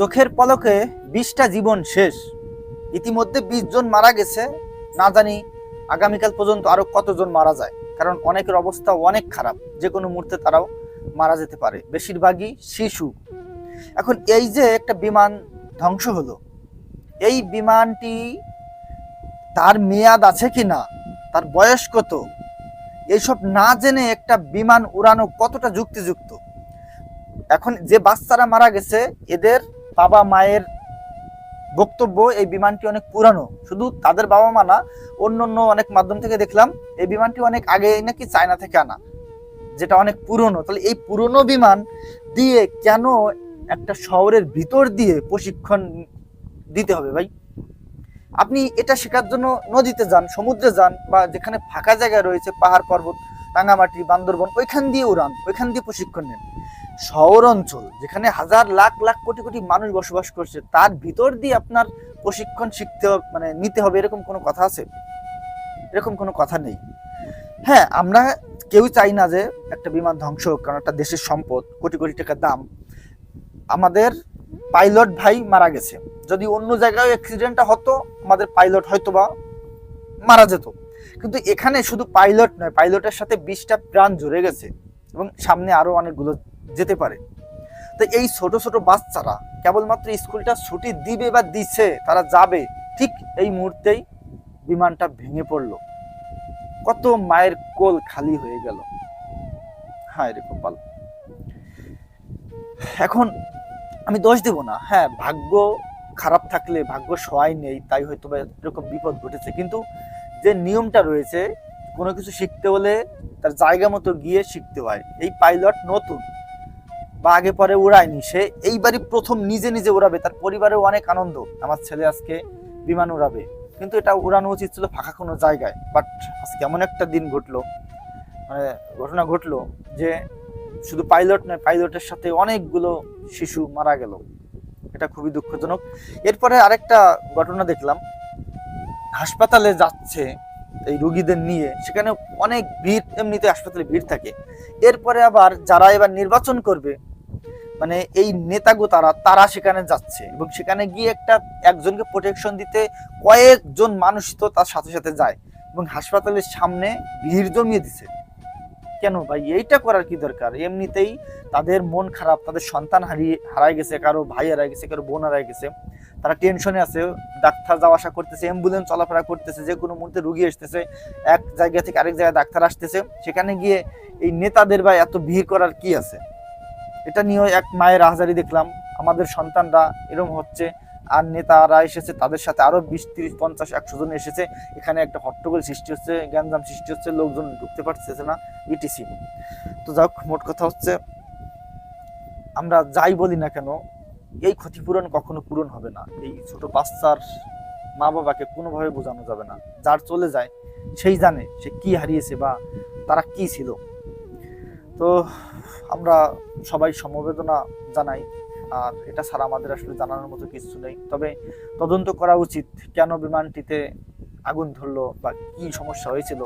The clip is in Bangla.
চোখের পলকে বিশটা জীবন শেষ। ইতিমধ্যে বিশ জন মারা গেছে। না জানি আগামীকাল পর্যন্ত আরও কতজন মারা যায়। কারণ অনেকের অবস্থা অনেক খারাপ। যে কোনো মুহূর্তে তারাও মারা যেতে পারে। বেশিরভাগই শিশু। এখন এই যে একটা বিমান ধ্বংস হলো, এই বিমানটি তার মেয়াদ আছে কি না তার বয়স কত এইসব না জেনে একটা বিমান উড়ানো কতটা যুক্তিযুক্ত? এখন যে বাচ্চারা মারা গেছে, এদের বাবা মায়ের বক্তব্য, এই বিমানটি অনেক পুরানো। শুধু তাদের বাবা মা না অন্য অন্য অনেক মাধ্যম থেকে দেখলাম, এই বিমানটি অনেক আগে নাকি চায়না থেকে আনা, যেটা অনেক পুরনো। তাহলে এই পুরনো বিমান দিয়ে কেন একটা শহরের ভিতর দিয়ে প্রশিক্ষণ দিতে হবে ভাই? আপনি এটা শেখার জন্য নদীতে যান, সমুদ্রে যান, বা যেখানে ফাঁকা জায়গা রয়েছে, পাহাড় পর্বত, রাঙামাটি, বান্দরবন, ওইখান দিয়ে উড়ান, ওইখান দিয়ে প্রশিক্ষণ নেন। শহর অঞ্চল, যেখানে হাজার লাখ লাখ কোটি কোটি মানুষ বসবাস করছে, তার ভিতর দিয়ে আপনার প্রশিক্ষণ শিখতে মানে নিতে হবে, এরকম কোনো কথা আছে? এরকম কোনো কথা নেই। হ্যাঁ আমরা কেউ চাই না যে একটা বিমান ধ্বংস হোক, কারণ একটা দেশের সম্পদ, কোটি কোটি টাকার দাম। আমাদের পাইলট ভাই মারা গেছে। যদি অন্য জায়গায় অ্যাক্সিডেন্টটা হতো, আমাদের পাইলট হয়তো বা মারা যেত। কিন্তু এখানে শুধু পাইলট নয়, পাইলটের সাথে বিশটা প্রাণ জুড়ে গেছে। এবং সামনে আরও অনেকগুলো যেতে পারে। তো এই ছোট ছোট বাচ্চারা কেবলমাত্র স্কুলটা ছুটি দিবে বা দিচ্ছে, তারা যাবে, ঠিক এই মুহূর্তেই বিমানটা ভেঙে পড়ল। কত মায়ের কোল খালি হয়ে গেল। হায় রে কপাল। এখন আমি দোষ দেব না। হ্যাঁ ভাগ্য খারাপ থাকলে ভাগ্য সহায় নেই, তাই হয়তো এরকম বিপদ ঘটেছে। কিন্তু যে নিয়মটা রয়েছে কোনো কিছু শিখতে হলে তার জায়গা মতো গিয়ে শিখতে হয়। এই পাইলট নতুন, বা আগে পরে উড়ায়নি। সে এইবারই প্রথম নিজে নিজে উড়াবে। তার পরিবারেও অনেক আনন্দ। আমার ছেলে আজকে বিমান উড়াবে। কিন্তু এটা উড়ানো উচিত ছিল ফাঁকা কোনো জায়গায়। বাট আজকে এমন একটা দিন ঘটলো মানে ঘটনা ঘটলো যে শুধু পাইলট নয়, পাইলটের সাথে অনেকগুলো শিশু মারা গেল। এটা খুবই দুঃখজনক। এরপরে আরেকটা ঘটনা দেখলাম। হাসপাতালে যাচ্ছে এই রুগীদের নিয়ে, সেখানে অনেক ভিড়, এমনিতে হাসপাতালে ভিড় থাকে। এরপরে আবার যারা এবার নির্বাচন করবে মানে এই নেতাগো তারা তারা সেখানে যাচ্ছে এবং সেখানে গিয়ে একটা একজনকে প্রোটেকশন দিতে কয়েকজন মানুষ তো তার সাথে সাথে যায় এবং হাসপাতালের সামনে ভিড় জমিয়ে দিছে। কেন ভাই? এইটা করার কি দরকার? এমনিতেই তাদের মন খারাপ, তাদের সন্তান হারিয়ে হারাই গেছে, কারও ভাই হারাই গেছে, কারও বোন হারাই গেছে, তারা টেনশনে আছে, ডাক্তার যাওয়া আসা করতেছে অ্যাম্বুলেন্স চলাফেরা করতেছে, যে কোনো মুহূর্তে রুগী আসতেছে, এক জায়গা থেকে আরেক জায়গায় ডাক্তার আসতেছে, সেখানে গিয়ে এই নেতাদের বা এত ভিড় করার কি আছে? এটা নিয়েও এক মায়ের আহাজারি দেখলাম, আমাদের সন্তানরা এরকম হচ্ছে আর নেতারা এসেছে, তাদের সাথে আরও বিশ, তিরিশ, পঞ্চাশ, একশো জন এসেছে। এখানে একটা হট্টগোল সৃষ্টি হচ্ছে, গ্যাঞ্জাম সৃষ্টি হচ্ছে, লোকজন ঢুকতে পারতেছে না ইটিসি তো যাক, মোট কথা হচ্ছে, আমরা যাই বলি না কেন, এই ক্ষতিপূরণ কখনো পূরণ হবে না। এই ছোট বাচ্চার মা বাবাকে কোনোভাবে বোঝানো যাবে না। যার চলে যায়, সেই জানে সে কি হারিয়েছে বা তারা কি ছিল। তো আমরা সবাই সমবেদনা জানাই। আর এটা ছাড়া আমাদের আসলে জানানোর মতো কিছু নেই। তবে তদন্ত করা উচিত কেন বিমানটিতে আগুন ধরলো বা কি সমস্যা হয়েছিল।